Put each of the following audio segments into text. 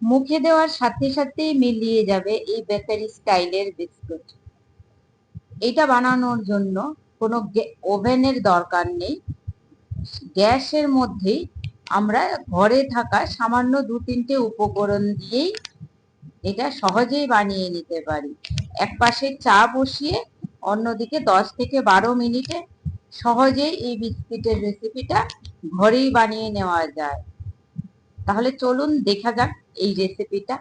মুখে দেওয়ার সাথে সাথেই মিলিয়ে যাবে এই বেকারি স্টাইলের বিস্কুট। এটা বানানোর জন্য কোনো ওভেনের দরকার নেই। গ্যাসের মধ্যেই আমরা ঘরে থাকা সামান্য দু তিনটে উপকরণ দিয়েই এটা সহজেই বানিয়ে নিতে পারি। এক পাশে চা বসিয়ে অন্যদিকে দশ থেকে বারো মিনিটে সহজেই এই বিস্কিটের রেসিপিটা ঘরেই বানিয়ে নেওয়া যায়। তাহলে চলুন দেখা যাক এই রেসিপিটা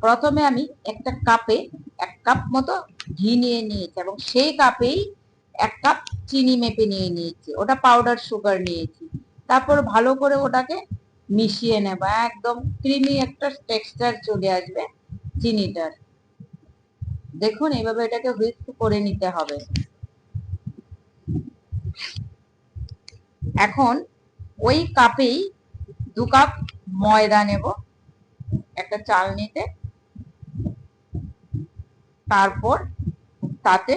প্রথমে আমি একটা কাপে এক কাপ মতো ঘি নিয়ে নিয়েছি এবং সেই কাপেই এক কাপ চিনি মেপে নিয়ে নিয়েছি। ওটা পাউডার সুগার নিয়েছি। তারপর ভালো করে ওটাকে মিশিয়ে নেব। একদম ক্রিমি একটা টেক্সচার চলে আসবে চিনিটার। দেখুন এইভাবে এটাকে হুইস্ক করে নিতে হবে। এখন ওই কাপেই দু কাপ ময়দা নেব, একটা চালনিতে। তারপর তাতে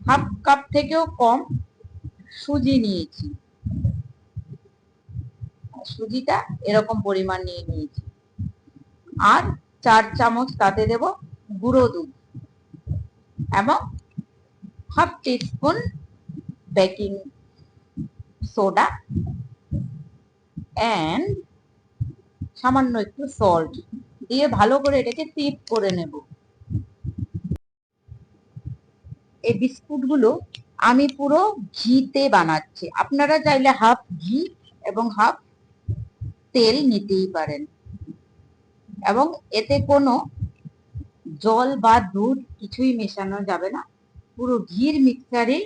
হাফ কাপ থেকেও কম সুজি নিয়েছি। সুজিটা এরকম পরিমাণ নিয়ে নিয়েছি। আর চার চামচ তাতে দেব গুঁড়ো দুধ এবং half teaspoon baking soda. And সামান্য একটু সল্ট দিয়ে ভালো করে এটাকে টিপ করে নেব। এই বিস্কুটগুলো আমি পুরো ঘিতে বানাচ্ছি। আপনারা চাইলে হাফ ঘি এবং হাফ তেল নিতেই পারেন। এবং এতে কোনো জল বা দুধ কিছুই মেশানো যাবে না। পুরো ঘির মিক্সারেই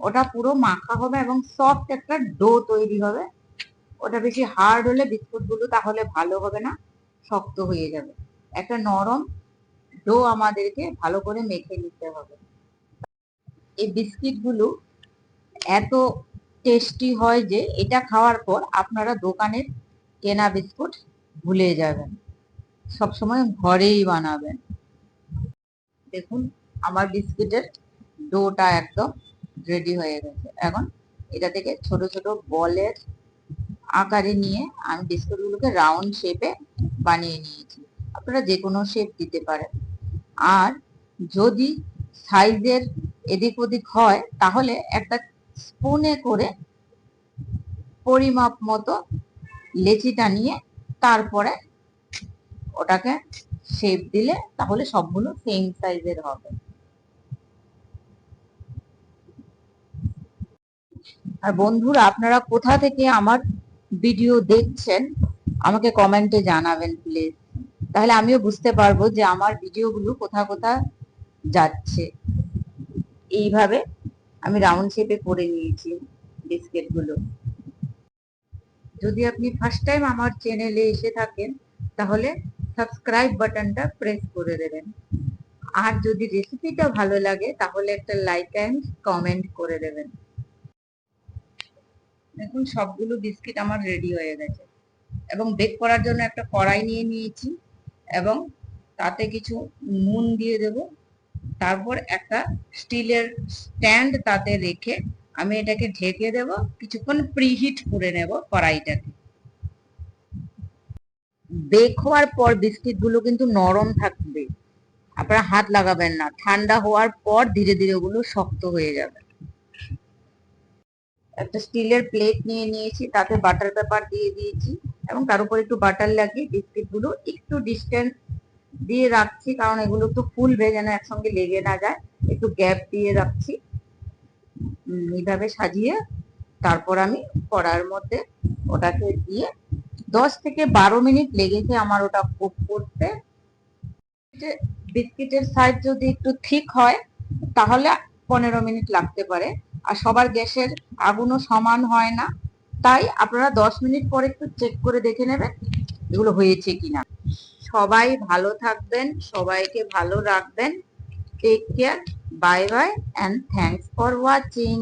ওটা পুরো মাখা হবে এবং সফট একটা ডো তৈরি হবে। ওটা বেশি হার্ড হলে বিস্কুটগুলো তাহলে ভালো হবে না, শক্ত হয়ে যাবে। একটা নরম ডো আমাদেরকে ভালো করে মেখে নিতে হবে। এই বিস্কিটগুলো এত টেস্টি হয় যে এটা খাওয়ার পর আপনারা দোকানের কেনা বিস্কুট ভুলে যাবেন। সবসময় ঘরেই বানাবেন। দেখুন, আমার বিস্কিটের ডোটা একদম রেডি হয়ে গেছে। এখন এটা থেকে ছোট ছোট বলের আকারে নিয়ে আমি বিস্কুটগুলোকে রাউন্ড শেপে বানিয়ে নিয়েছি। আপনারা যে কোনো শেপ দিতে পারেন। আর যদি সাইজের এদিক ওদিক হয়, তাহলে একটা স্পুনে করে পরিমাপ মতো লেচিটা নিয়ে তারপরে ওটাকে শেপ দিলে তাহলে সবগুলো সেম সাইজের হবে। আর বন্ধুরা, আপনারা কোথা থেকে আমার ভিডিও দেখছেন, আমাকে কমেন্টে জানাবেন প্লিজ তাহলে আমিও বুঝতে পারব যে আমার ভিডিওগুলো কোথা কোথা যাচ্ছে। এইভাবে আমি রাউন্ড শেপে করে নিয়েছি বিস্কিটগুলো যদি আপনি ফার্স্ট টাইম আমার চ্যানেলে এসে থাকেন, তাহলে সাবস্ক্রাইব বাটনটা প্রেস করে দেবেন। আর যদি রেসিপিটা ভালো লাগে, তাহলে একটা লাইক অ্যান্ড কমেন্ট করে দেবেন। দেখুন, সবগুলো বিস্কিট আমার রেডি হয়ে গেছে। এবং বেক করার জন্য একটা কড়াই নিয়ে নিয়েছি এবং তাতে কিছু নুন দিয়ে দেব। তারপর একটা স্টিলের স্ট্যান্ড তাতে রেখে আমি এটাকে ঢেকে দেব, কিছুক্ষণ প্রিহিট করে নেব কড়াইটাকে বেক হওয়ার পর বিস্কিটগুলো কিন্তু নরম থাকবে। আপনারা হাত লাগাবেন না। ঠান্ডা হওয়ার পর ধীরে ধীরে ওগুলো শক্ত হয়ে যাবে। একটা স্টিলের প্লেট নিয়ে নিয়েছি, তাতে বাটার পেপার দিয়ে দিয়েছি এবং তার উপর একটু বাটার লাগিয়ে বিস্কিটগুলো একটু ডিস্টেন্স দিয়ে রাখছি, কারণ এগুলো একটু ফুলবে যেন একসঙ্গে লেগে না যায়। একটু গ্যাপ দিয়ে রাখছি এইভাবে সাজিয়ে তারপর আমি কড়ার মধ্যে ওটাকে দিয়ে দশ থেকে বারো মিনিট লেগেছে আমার ওটা কুক করতে। বিস্কিটের সাইজ যদি একটু ঠিক হয়, তাহলে পনেরো মিনিট লাগতে পারে। আর সবার গ্যাসের আগুনও সমান হয় না। তাই আপনারা দশ মিনিট পরে একটু চেক করে দেখে নেবেন এগুলো হয়েছে কিনা। সবাই ভালো থাকবেন, সবাইকে ভালো রাখবেন। Take care bye bye and thanks for watching